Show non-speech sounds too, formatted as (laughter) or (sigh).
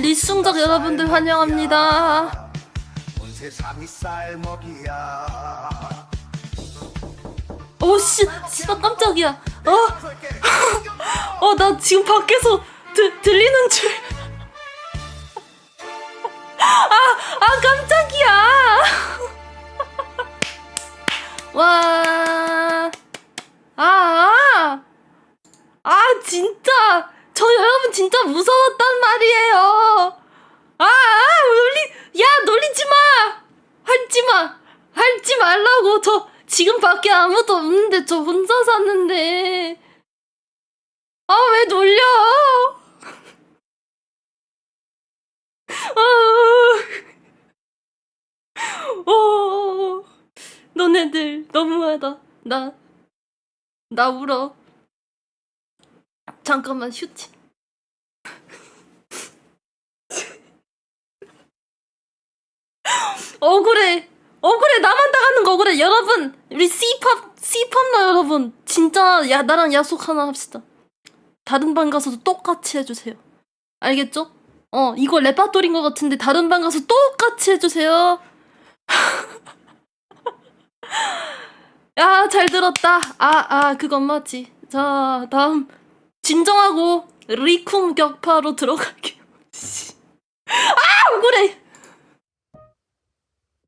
리숭적 여러분들 환영합니다. 오씨, 씨발 깜짝이야. 어, (laughs) 어, 나 지금 밖에서 드, 들리는 줄. (laughs) 아, 아, 깜짝이야. (laughs) 와, 아, 아, 아, 진짜. 저 여러분 진짜 무서웠단 말이에요. 아, 아, 놀리, 야, 놀리지 마. 할지 마. 할지 말라고. 저 지금 밖에 아무도 없는데 저 혼자 샀는데. 아, 왜 놀려? 아, 어, 너네들 너무하다. 나, 나 울어. 잠깐만 휴지. (laughs) 억울해. 억울해. 나만 당하는 거 억울해. 여러분, 우리 C팝, C팝나 여러분. 진짜, 야, 나랑 약속 하나 합시다. 다른 방 가서도 똑같이 해주세요. 알겠죠? 어, 이거 레파토리인 것 같은데 다른 방 가서 똑같이 해주세요. 야, (laughs) 잘 들었다. 아, 아, 그건 맞지. 자, 다음. 진정하고 리쿰 격파로. 아, 억울해.